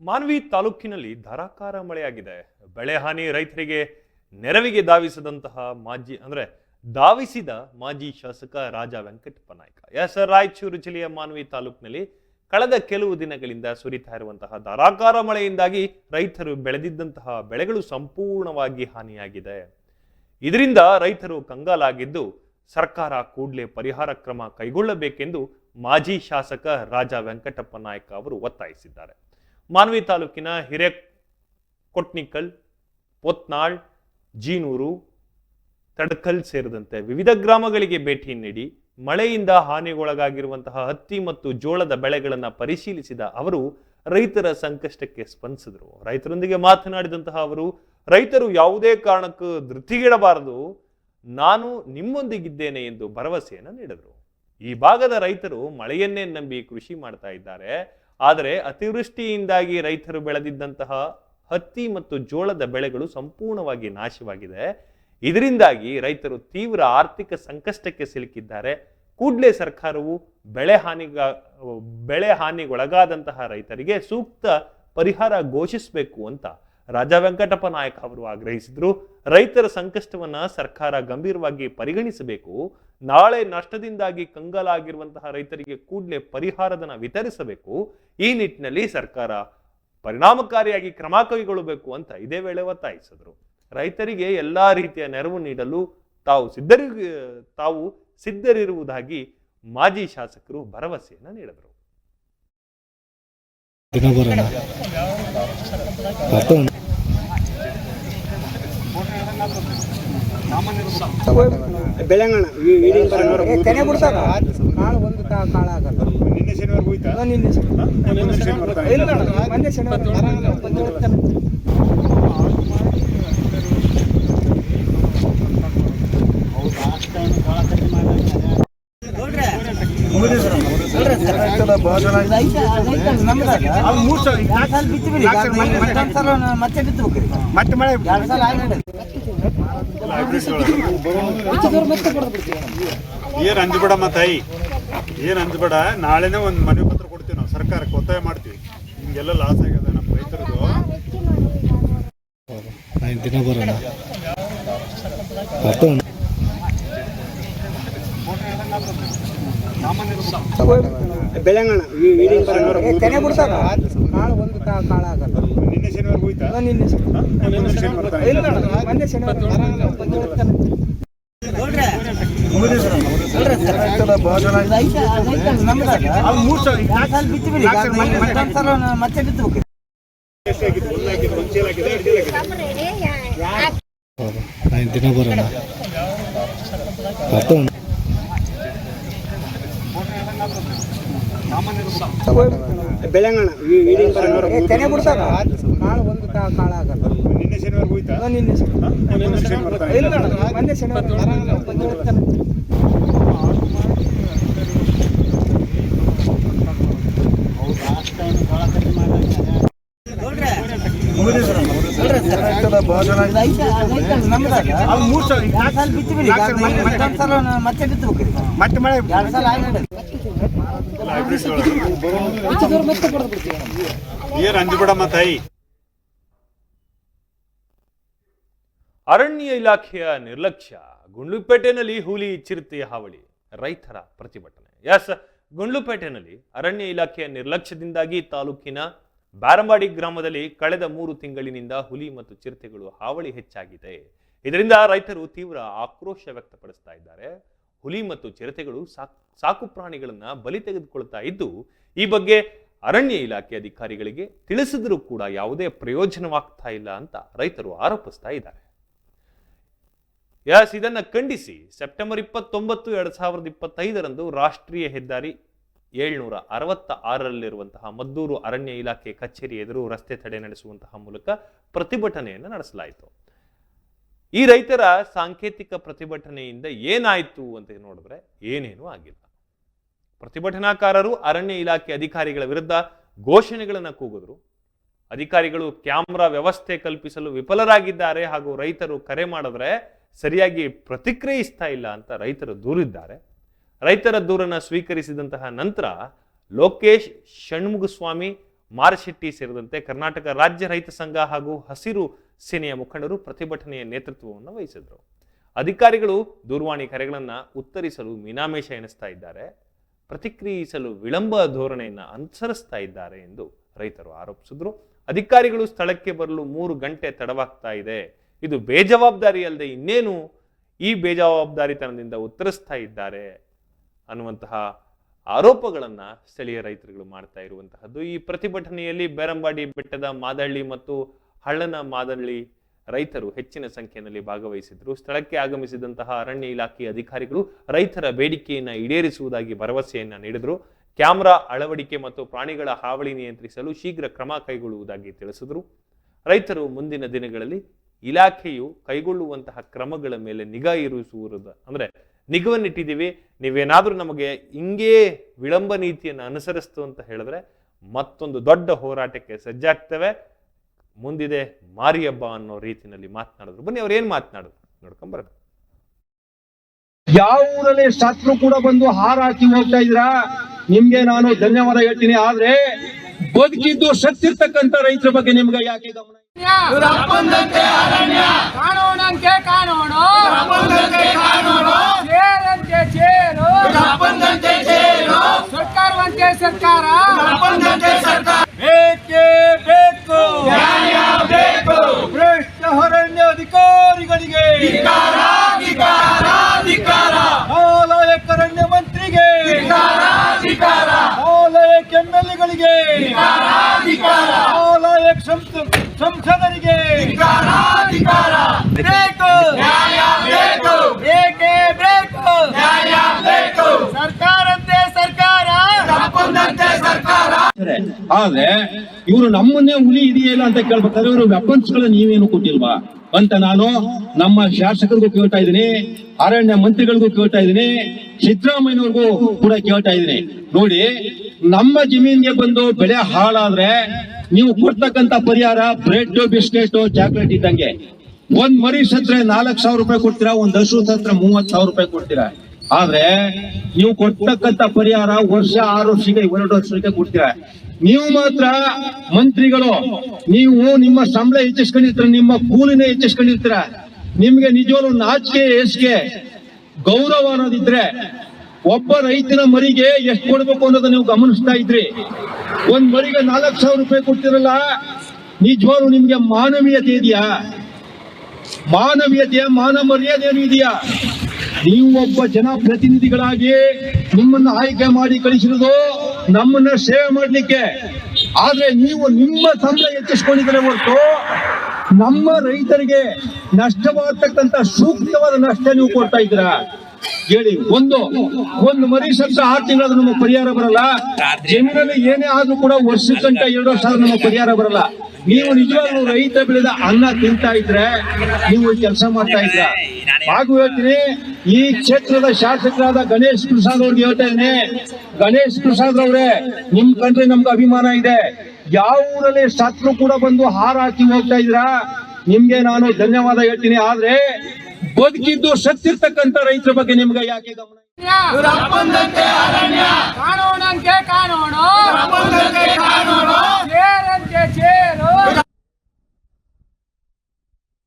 ಮಾನ್ವಿ ತಾಲೂಕಿನಲ್ಲಿ ಧಾರಾಕಾರ ಮಳೆಯಾಗಿದೆ. ಬೆಳೆ ಹಾನಿ ರೈತರಿಗೆ ನೆರವಿಗೆ ಧಾವಿಸಿದಂತಹ ಮಾಜಿ, ಅಂದ್ರೆ ಧಾವಿಸಿದ ಮಾಜಿ ಶಾಸಕ ರಾಜ ವೆಂಕಟಪ್ಪ ನಾಯ್ಕ ಎಸ್ ರಾಯಚೂರು ಜಿಲ್ಲೆಯ ಮಾನ್ವಿ ತಾಲೂಕಿನಲ್ಲಿ ಕಳೆದ ಕೆಲವು ದಿನಗಳಿಂದ ಸುರಿತಾ ಇರುವಂತಹ ಧಾರಾಕಾರ ಮಳೆಯಿಂದಾಗಿ ರೈತರು ಬೆಳೆದಿದ್ದಂತಹ ಬೆಳೆಗಳು ಸಂಪೂರ್ಣವಾಗಿ ಹಾನಿಯಾಗಿದೆ. ಇದರಿಂದ ರೈತರು ಕಂಗಾಲಾಗಿದ್ದು ಸರ್ಕಾರ ಕೂಡಲೇ ಪರಿಹಾರ ಕ್ರಮ ಕೈಗೊಳ್ಳಬೇಕೆಂದು ಮಾಜಿ ಶಾಸಕ ರಾಜ ವೆಂಕಟಪ್ಪ ನಾಯ್ಕ ಅವರು ಒತ್ತಾಯಿಸಿದ್ದಾರೆ. ಮಾನ್ವಿ ತಾಲೂಕಿನ ಹಿರೇಕೊಟ್ನಿಕಲ್, ಪೊತ್ನಾಳ್, ಜೀನೂರು, ತಡಕಲ್ ಸೇರಿದಂತೆ ವಿವಿಧ ಗ್ರಾಮಗಳಿಗೆ ಭೇಟಿ ನೀಡಿ ಮಳೆಯಿಂದ ಹಾನಿಗೊಳಗಾಗಿರುವಂತಹ ಹತ್ತಿ ಮತ್ತು ಜೋಳದ ಬೆಳೆಗಳನ್ನು ಪರಿಶೀಲಿಸಿದ ಅವರು ರೈತರ ಸಂಕಷ್ಟಕ್ಕೆ ಸ್ಪಂದಿಸಿದರು. ರೈತರೊಂದಿಗೆ ಮಾತನಾಡಿದಂತಹ ಅವರು, ರೈತರು ಯಾವುದೇ ಕಾರಣಕ್ಕೂ ಧೃತಿಗಿಡಬಾರದು. ನಾನು ನಿಮ್ಮೊಂದಿಗಿದ್ದೇನೆ ಎಂದು ಭರವಸೆಯನ್ನು ನೀಡಿದರು. ಈ ಭಾಗದ ರೈತರು ಮಳೆಯನ್ನೇ ನಂಬಿ ಕೃಷಿ ಮಾಡ್ತಾ ಇದ್ದಾರೆ. ಆದರೆ ಅತಿವೃಷ್ಟಿಯಿಂದಾಗಿ ರೈತರು ಬೆಳೆದಿದ್ದಂತಹ ಹತ್ತಿ ಮತ್ತು ಜೋಳದ ಬೆಳೆಗಳು ಸಂಪೂರ್ಣವಾಗಿ ನಾಶವಾಗಿದೆ. ಇದರಿಂದಾಗಿ ರೈತರು ತೀವ್ರ ಆರ್ಥಿಕ ಸಂಕಷ್ಟಕ್ಕೆ ಸಿಲುಕಿದ್ದಾರೆ. ಕೂಡಲೇ ಸರ್ಕಾರವು ಬೆಳೆ ಹಾನಿಗ, ಬೆಳೆ ಹಾನಿಗೊಳಗಾದಂತಹ ರೈತರಿಗೆ ಸೂಕ್ತ ಪರಿಹಾರ ಘೋಷಿಸಬೇಕು ಅಂತ ರಾಜಾ ವೆಂಕಟಪ್ಪ ನಾಯಕ್ ಅವರು ಆಗ್ರಹಿಸಿದ್ರು. ರೈತರ ಸಂಕಷ್ಟವನ್ನ ಸರ್ಕಾರ ಗಂಭೀರವಾಗಿ ಪರಿಗಣಿಸಬೇಕು. ನಾಳೆ ನಷ್ಟದಿಂದಾಗಿ ಕಂಗಾಲಾಗಿರುವಂತಹ ರೈತರಿಗೆ ಕೂಡಲೇ ಪರಿಹಾರದನ್ನ ವಿತರಿಸಬೇಕು. ಈ ನಿಟ್ಟಿನಲ್ಲಿ ಸರ್ಕಾರ ಪರಿಣಾಮಕಾರಿಯಾಗಿ ಕ್ರಮ ಕೈಗೊಳ್ಳಬೇಕು ಅಂತ ಇದೇ ವೇಳೆ ಒತ್ತಾಯಿಸಿದರು. ರೈತರಿಗೆ ಎಲ್ಲಾ ರೀತಿಯ ನೆರವು ನೀಡಲು ತಾವು ಸಿದ್ಧರಿ, ತಾವು ಸಿದ್ಧರಿರುವುದಾಗಿ ಮಾಜಿ ಶಾಸಕರು ಭರವಸೆಯನ್ನು ನೀಡಿದರು. ಬೆಳಂಗಣ ತೆನೆ ಬಿಡ್ತಾರ ಕಾಳು ಒಂದು ಕಾಳು ಆಗಲ್ಲ. ನಿನ್ನೆ ಶನಿವಾರ ಹೋಯ್ತಾ? ನಿನ್ನೆ ಶನಿವಾರ. ಮೊನ್ನೆ ಮತ್ತೆ ಬಿತ್ತಬೇಕು ಮತ್ತೆ ಮಳೆ ಎರಡು ಸಲ ಆಗಿದೆ ಏನ್ ಅಂಜಬೇಡಮ್ಮ ತಾಯಿ? ಏನ್ ಅಂಜಬೇಡ? ನಾಳೆನೇ ಒಂದು ಮನವಿ ಪತ್ರ ಕೊಡ್ತೀವಿ ನಾವು ಸರ್ಕಾರಕ್ಕೆ ಒತ್ತಾಯ ಮಾಡ್ತೀವಿ. ಹಿಂಗೆಲ್ಲ ಲಾಸ್ ಆಗ್ಯದ ನಮ್ಮ ರೈತರದು ನೈನ್ ದಿನ ಬರೋಣ ಮತ್ತು ಬೆಳಂಗಣ. ತೆನೆ ಬಿಡ್ತಾರ? ಕಾಳು ಒಂದು ಕಾ- ಕಾಳ ಆಗಲ್ಲ ನಿನ್ನೆ ಶನಿವಾರ ಹೋಯ್ತಾ? ನಿನ್ನೆ ಶನಿವಾರ. ಇಲ್ಲ. ಮೊನ್ನೆ ಶನಿವಾರ. ಮತ್ತೆ ದಿನ ಬರೋಣ. ಬೆಳಂಗಣ. ತೆನೆ ಬಿಡ್ತಾರ ಕಾಳು ಒಂದು ಕಾ- ಕಾಳು ಆಗಲ್ಲ. ನಿನ್ನೆ ಶನಿವಾರ ಹೋಯ್ತಾ? ಹಾ, ನಿನ್ನೆ ಶನಿವಾರ. ಮೊನ್ನೆ ಶನಿವಾರ ಬರ್ತಾ ಇಲ್ಲ. ಅಣ್ಣ, ಮೊನ್ನೆ ಶನಿವಾರ. ಮತ್ತೆ ಬಿತ್ತಬೇಕು ಮತ್ತೆ ಮಳೆ ಎರಡು ಸಲ ಆಗಿದೆ ತಾಯಿ? ಅರಣ್ಯ ಇಲಾಖೆಯ ನಿರ್ಲಕ್ಷ್ಯ. ಗುಂಡ್ಲುಪೇಟೆನಲ್ಲಿ ಹುಲಿ ಚಿರತೆ ಹಾವಳಿ. ರೈತರ ಪ್ರತಿಭಟನೆ. ಎಸ್ ಗುಂಡ್ಲುಪೇಟೆನಲ್ಲಿ ಅರಣ್ಯ ಇಲಾಖೆಯ ನಿರ್ಲಕ್ಷ್ಯದಿಂದಾಗಿ ತಾಲೂಕಿನ ಬಾರಂಬಾಡಿ ಗ್ರಾಮದಲ್ಲಿ ಕಳೆದ ಮೂರು ತಿಂಗಳಿನಿಂದ ಹುಲಿ ಮತ್ತು ಚಿರತೆಗಳು ಹಾವಳಿ ಹೆಚ್ಚಾಗಿದೆ. ಇದರಿಂದ ರೈತರು ತೀವ್ರ ಆಕ್ರೋಶ ವ್ಯಕ್ತಪಡಿಸ್ತಾ ಇದ್ದಾರೆ. ಹುಲಿ ಮತ್ತು ಚಿರತೆಗಳು ಸಾಕ್- ಪ್ರಾಣಿಗಳನ್ನು ಬಲಿ ತೆಗೆದುಕೊಳ್ತಾ ಇದ್ದು, ಈ ಬಗ್ಗೆ ಅರಣ್ಯ ಇಲಾಖೆ ಅಧಿಕಾರಿಗಳಿಗೆ ತಿಳಿಸಿದರೂ ಕೂಡ ಯಾವುದೇ ಪ್ರಯೋಜನವಾಗ್ತಾ ಇಲ್ಲ ಅಂತ ರೈತರು ಆರೋಪಿಸ್ತಾ ಇದ್ದಾರೆ. ಎಸ್ ಇದನ್ನ ಖಂಡಿಸಿ, ಸೆಪ್ಟೆಂಬರ್ ಇಪ್ಪತ್ತೊಂಬತ್ತು, ಎರಡ್ ಸಾವಿರದ ಇಪ್ಪತ್ತೈದರಂದು ರಾಷ್ಟ್ರೀಯ ಹೆದ್ದಾರಿ ಏಳ್ನೂರ ಅರವತ್ತ ಆರರಲ್ಲಿರುವಂತಹ ಮದ್ದೂರು ಅರಣ್ಯ ಇಲಾಖೆ ಕಚೇರಿ ಎದುರು ರಸ್ತೆ ತಡೆ ನಡೆಸುವಂತಹ ಮೂಲಕ ಪ್ರತಿಭಟನೆಯನ್ನು ನಡೆಸಲಾಯಿತು. ಈ ರೈತರ ಸಾಂಕೇತಿಕ ಪ್ರತಿಭಟನೆಯಿಂದ ಏನಾಯಿತು ಅಂತ ನೋಡಿದ್ರೆ ಏನೇನೂ ಆಗಿಲ್ಲ. ಪ್ರತಿಭಟನಾಕಾರರು ಅರಣ್ಯ ಇಲಾಖೆ ಅಧಿಕಾರಿಗಳ ವಿರುದ್ಧ ಘೋಷಣೆಗಳನ್ನು ಕೂಗಿದ್ರು. ಅಧಿಕಾರಿಗಳು ಕ್ಯಾಮ್ರಾ ವ್ಯವಸ್ಥೆ ಕಲ್ಪಿಸಲು ವಿಫಲರಾಗಿದ್ದಾರೆ ಹಾಗೂ ರೈತರು ಕರೆ ಮಾಡಿದ್ರೆ ಸರಿಯಾಗಿ ಪ್ರತಿಕ್ರಿಯಿಸ್ತಾ ಇಲ್ಲ ಅಂತ ರೈತರು ದೂರಿದ್ದಾರೆ. ರೈತರ ದೂರನ್ನು ಸ್ವೀಕರಿಸಿದಂತಹ ನಂತರ ಲೋಕೇಶ್ ಷಣ್ಮುಗಸ್ವಾಮಿ, ಮಾರಶೆಟ್ಟಿ ಸೇರಿದಂತೆ ಕರ್ನಾಟಕ ರಾಜ್ಯ ರೈತ ಸಂಘ ಹಾಗೂ ಹಸಿರು ಸೇನೆಯ ಮುಖಂಡರು ಪ್ರತಿಭಟನೆಯ ನೇತೃತ್ವವನ್ನು ವಹಿಸಿದರು. ಅಧಿಕಾರಿಗಳು ದೂರವಾಣಿ ಕರೆಗಳನ್ನು ಉತ್ತರಿಸಲು ಮೀನಾಮೇಷ ಎಣಿಸ್ತಾ ಇದ್ದಾರೆ. ಪ್ರತಿಕ್ರಿಯಿಸಲು ವಿಳಂಬ ಧೋರಣೆಯನ್ನು ಅನುಸರಿಸ್ತಾ ಇದ್ದಾರೆ ಎಂದು ರೈತರು ಆರೋಪಿಸಿದ್ರು. ಅಧಿಕಾರಿಗಳು ಸ್ಥಳಕ್ಕೆ ಬರಲು ಮೂರು ಗಂಟೆ ತಡವಾಗ್ತಾ ಇದೆ. ಇದು ಬೇಜವಾಬ್ದಾರಿ ಅಲ್ಲದೆ ಇನ್ನೇನು ಈ ಬೇಜವಾಬ್ದಾರಿತನದಿಂದ ಉತ್ತರಿಸ್ತಾ ಇದ್ದಾರೆ ಅನ್ನುವಂತಹ ಆರೋಪಗಳನ್ನು ಸ್ಥಳೀಯ ರೈತರುಗಳು ಮಾಡ್ತಾ ಇರುವಂತಹದ್ದು. ಈ ಪ್ರತಿಭಟನೆಯಲ್ಲಿ ಬೇರಂಬಾಡಿ ಬೆಟ್ಟದ ಮಾದಳ್ಳಿ ಮತ್ತು ಹಳ್ಳನ ಮಾದಳ್ಳಿ ರೈತರು ಹೆಚ್ಚಿನ ಸಂಖ್ಯೆಯಲ್ಲಿ ಭಾಗವಹಿಸಿದ್ರು. ಸ್ಥಳಕ್ಕೆ ಆಗಮಿಸಿದಂತಹ ಅರಣ್ಯ ಇಲಾಖೆ ಅಧಿಕಾರಿಗಳು ರೈತರ ಬೇಡಿಕೆಯನ್ನು ಈಡೇರಿಸುವುದಾಗಿ ಭರವಸೆಯನ್ನ ನೀಡಿದರು. ಕ್ಯಾಮೆರಾ ಅಳವಡಿಕೆ ಮತ್ತು ಪ್ರಾಣಿಗಳ ಹಾವಳಿ ನಿಯಂತ್ರಿಸಲು ಶೀಘ್ರ ಕ್ರಮ ಕೈಗೊಳ್ಳುವುದಾಗಿ ತಿಳಿಸಿದ್ರು. ರೈತರು ಮುಂದಿನ ದಿನಗಳಲ್ಲಿ ಇಲಾಖೆಯು ಕೈಗೊಳ್ಳುವಂತಹ ಕ್ರಮಗಳ ಮೇಲೆ ನಿಗಾ ಇರಿಸುವುದು ಅಂದ್ರೆ ನಿಗವನ್ನಿಟ್ಟಿದ್ದೀವಿ. ನೀವೇನಾದರೂ ನಮಗೆ ಹಿಂಗೇ ವಿಳಂಬ ನೀತಿಯನ್ನು ಅನುಸರಿಸ್ತು ಅಂತ ಹೇಳಿದ್ರೆ ಮತ್ತೊಂದು ದೊಡ್ಡ ಹೋರಾಟಕ್ಕೆ ಸಜ್ಜಾಗ್ತೇವೆ. ಮುಂದಿದೆ ಮಾರಿ ಹಬ್ಬ ಅನ್ನೋ ರೀತಿಯಲ್ಲಿ ಮಾತನಾಡಿದ್ರು. ಬನ್ನಿ ಅವ್ರು ಏನ್ ಮಾತನಾಡಿದ್ರು? ನೋಡ್ಕೊಂಡ್ ಬರೋಣ. ಯಾವ ಊರಲ್ಲಿ ಶಾಸ್ತ್ರ ಕೂಡ ಬಂದು ಹಾರ ಹಾಕಿ ಹೋಗ್ತಾ ಇದ್ರ ನಿಮ್ಗೆ ನಾನು ಧನ್ಯವಾದ ಹೇಳ್ತೀನಿ. ಆದ್ರೆ ಬದುಕಿದ್ದು ಸತ್ತಿರ್ತಕ್ಕಂತ ರೈತರ ಬಗ್ಗೆ ನಿಮ್ಗೆ ಯಾಕೆ ಗಮನ ಬೇಕು ನ್ಯಾಯ ಬೇಕು ಸರ್ಕಾರಂತೆ ಸರ್ಕಾರ? ಆದ್ರೆ ಇವರು ನಮ್ಮನ್ನೇ ಹುಲಿ ಇದೆಯಲ್ಲ ಅಂತ ಕೇಳ್ಬೇಕಾದ್ರೆ ಇವರು ವೆಪನ್ಸ್ಗಳ ನೀವೇನು ಕೊಟ್ಟಿಲ್ವಾ? ಅಂತ ನಾನು ನಮ್ಮ ಶಾಸಕರಿಗೂ ಕೇಳ್ತಾ ಇದ್ದೀನಿ, ಅರಣ್ಯ ಮಂತ್ರಿಗಳಿಗೂ ಕೇಳ್ತಾ ಇದ್ದೀನಿ ಸಿದ್ದರಾಮಯ್ಯವ್ರಿಗೂ ಕೂಡ ಕೇಳ್ತಾ ಇದ್ದೀನಿ. ನೋಡಿ, ನಮ್ಮ ಜಮೀನ್ಗೆ ಬಂದು ಬೆಳೆ ಹಾಳಾದ್ರೆ ನೀವು ಕೊಡ್ತಕ್ಕಂತ ಪರಿಹಾರ ಬ್ರೆಡ್, ಬಿಸ್ಕೆಟ್, ಚಾಕ್ಲೇಟ್ ಇದ್ದಂಗೆ. ಒಂದ್ ಮರಿ ಸತ್ರೆ ನಾಲ್ಕ್ ಸಾವಿರ ರೂಪಾಯಿ ಕೊಡ್ತೀರಾ, ಒಂದ್ ಹಸು ಸತ್ರ ಮೂವತ್ ಸಾವಿರ ರೂಪಾಯಿ ಕೊಡ್ತೀರಾ? ಆದ್ರೆ ನೀವು ಕೊಡ್ತಕ್ಕಂತ ಪರಿಹಾರ ವರ್ಷ ಆರು ವರ್ಷಕ್ಕೆ ಎರಡು ವರ್ಷಕ್ಕೆ ಕೊಡ್ತೀರಾ? ನೀವು ಮಾತ್ರ ಮಂತ್ರಿಗಳು, ನೀವು ನಿಮ್ಮ ಸಂಬಳ ಹೆಚ್ಚಿಸ್ಕೊಂಡಿರ್ತೀರ, ನಿಮ್ಮ ಕೂಲಿನ ಹೆಚ್ಚಿಸ್ಕೊಂಡಿರ್ತೀರ? ನಿಮ್ಗೆ ನಿಜವಾಗ್ಲು ನಾಚಿಕೆ ಎಸ್ಗೆ ಗೌರವ ಅನ್ನೋದಿದ್ರೆ ಒಬ್ಬ ರೈತನ ಮರಿಗೆ ಎಷ್ಟು ಕೊಡ್ಬೇಕು ಅನ್ನೋದನ್ನ ನೀವು ಗಮನಿಸ್ತಾ ಇದ್ರಿ. ಒಂದ್ ಮರಿಗೆ ನಾಲ್ಕು ಸಾವಿರ ರೂಪಾಯಿ ಕೊಡ್ತಿರಲ್ಲ, ನಿಜವಾಗ್ಲು ನಿಮ್ಗೆ ಮಾನವೀಯತೆ ಇದೆಯಾ? ಮಾನವೀಯತೆಯ ಮಾನ ಮರ್ಯಾದೆ ಏನು ಇದೆಯಾ ನೀವು ಒಬ್ಬ ಜನಪ್ರತಿನಿಧಿಗಳಾಗಿ ನಿಮ್ಮನ್ನ ಆಯ್ಕೆ ಮಾಡಿ ಕಳಿಸಿರೋದು ನಮ್ಮನ್ನ ಸೇವೆ ಮಾಡಲಿಕ್ಕೆ. ಆದ್ರೆ ನೀವು ನಿಮ್ಮ ಸಂಬಳ ಹೆಚ್ಚಿಸ್ಕೊಂಡಿದ್ರೆ ಹೊರತು ನಮ್ಮ ರೈತರಿಗೆ ನಷ್ಟವಾಗತಕ್ಕಂತ ಸೂಕ್ತವಾದ ನಷ್ಟ ನೀವು ಕೊಡ್ತಾ ಇದ್ದೀರಾ. ಹೇಳಿ ಒಂದು ಒಂದು ಮರಿ ಸತ್ತ ಆರು ತಿಂಗಳ ನಮಗೆ ಪರಿಹಾರ ಬರಲ್ಲ. ಜಮೀನಲ್ಲಿ ಏನೇ ಆದ್ರೂ ಕೂಡ ವರ್ಷಕ್ಕಂಟ ಎರಡು ವರ್ಷ ನಮಗೆ ಪರಿಹಾರ ಬರಲ್ಲ. ನೀವು ನಿಜವಾಗ್ಲೂ ರೈತ ಬೆಳೆದ ಅನ್ನ ತಿಂತಾ ಇದ್ರೆ ನೀವು ಕೆಲಸ ಮಾಡ್ತಾ ಇದ್ರ? ಹಾಗೂ ಹೇಳ್ತೀನಿ, ಈ ಕ್ಷೇತ್ರದ ಶಾಸಕರಾದ ಗಣೇಶ್ ಪ್ರಸಾದ್ ಅವ್ರಿಗೆ ಹೇಳ್ತಾ ಇದ್ದೀನಿ. ಗಣೇಶ್ ಪ್ರಸಾದ್ ಅವ್ರೆ, ನಿಮ್ ಕಂಡ್ರೆ ನಮ್ಗೆ ಅಭಿಮಾನ ಇದೆ. ಯಾವ ಊರಲ್ಲಿ ಸತ್ರು ಕೂಡ ಬಂದು ಹಾರ ಹಾಕಿ ಹೋಗ್ತಾ ಇದ್ರ? ನಿಮ್ಗೆ ನಾನು ಧನ್ಯವಾದ ಹೇಳ್ತೀನಿ. ಆದ್ರೆ ಬದುಕಿದ್ದು ಸತ್ತಿರ್ತಕ್ಕಂಥ ರೈತರ ಬಗ್ಗೆ ನಿಮ್ಗೆ ಯಾಕೆ ಗಮನ ಕಾನೂನಂತೆ ಕಾನೂನು. ಸೇರಂತೆ ಸೇರು